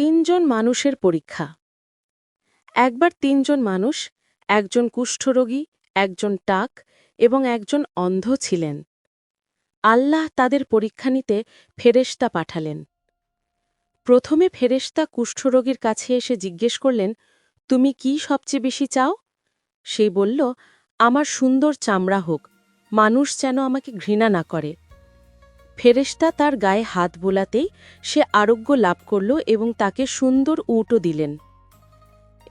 তিনজন মানুষের পরীক্ষা। একবার তিনজন মানুষ, একজন কুষ্ঠরোগী, একজন টাক এবং একজন অন্ধ ছিলেন। আল্লাহ তাদের পরীক্ষা নিতে ফেরেশতা পাঠালেন। প্রথমে ফেরেশতা কুষ্ঠরোগীর কাছে এসে জিজ্ঞেস করলেন, তুমি কি সবচেয়ে বেশি চাও? সে বলল, আমার সুন্দর চামড়া হোক। মানুষ যেন আমাকে ঘৃণা না করে। ফেরেশতা তার গায়ে হাত বোলাতেই সে আরোগ্য লাভ করল এবং তাকে সুন্দর উটও দিলেন।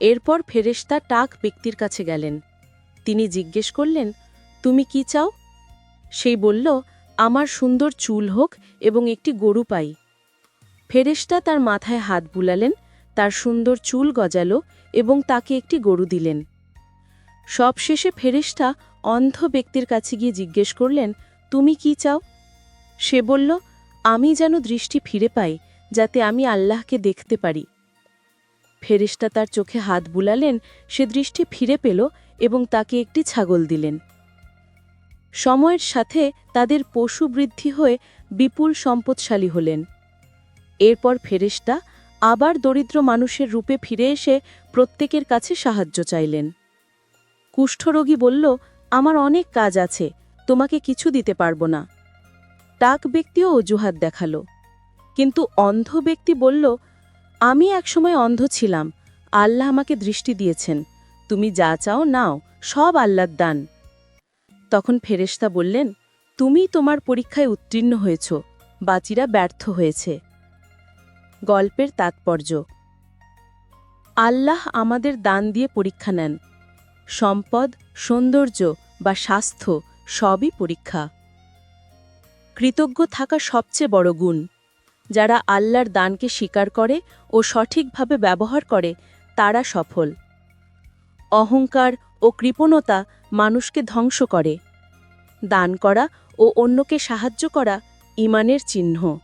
এরপর ফেরেশতা টাক ব্যক্তির কাছে গেলেন। তিনি জিজ্ঞেস করলেন, তুমি কি চাও? সেই বলল, আমার সুন্দর চুল হোক এবং একটি গরু পাই। ফেরেশতা তার মাথায় হাত বুলালেন, তার সুন্দর চুল গজালো এবং তাকে একটি গরু দিলেন। সবশেষে ফেরেশতা অন্ধ ব্যক্তির কাছে গিয়ে জিজ্ঞেস করলেন, তুমি কি চাও? সে বলল, আমি যেন দৃষ্টি ফিরে পাই, যাতে আমি আল্লাহকে দেখতে পারি। ফেরেশতা তার চোখে হাত বুলালেন, সে দৃষ্টি ফিরে পেল এবং তাকে একটি ছাগল দিলেন। সময়ের সাথে তাদের পশু বৃদ্ধি হয়ে বিপুল সম্পদশালী হলেন। এরপর ফেরেশতা আবার দরিদ্র মানুষের রূপে ফিরে এসে প্রত্যেকের কাছে সাহায্য চাইলেন। কুষ্ঠরোগী বলল, আমার অনেক কাজ আছে, তোমাকে কিছু দিতে পারব না। টাক ব্যক্তিও অজুহাত দেখাল। কিন্তু অন্ধ ব্যক্তি বলল, আমি একসময় অন্ধ ছিলাম। আল্লাহ আমাকে দৃষ্টি দিয়েছেন। তুমি যা চাও নাও, সব আল্লাহর দান। তখন ফেরেশতা বললেন, তুমি তোমার পরীক্ষায় উত্তীর্ণ হয়েছ, বাচিরা ব্যর্থ হয়েছে। গল্পের তাৎপর্য, আল্লাহ আমাদের দান দিয়ে পরীক্ষা নেন। সম্পদ, সৌন্দর্য বা স্বাস্থ্য সবই পরীক্ষা। কৃতজ্ঞ থাকা সবচেয়ে বড় গুণ। যারা আল্লাহর দানকে স্বীকার করে ও সঠিকভাবে ব্যবহার করে, তারা সফল। অহংকার ও কৃপণতা মানুষকে ধ্বংস করে। দান করা ও অন্যকে সাহায্য করা ইমানের চিহ্ন।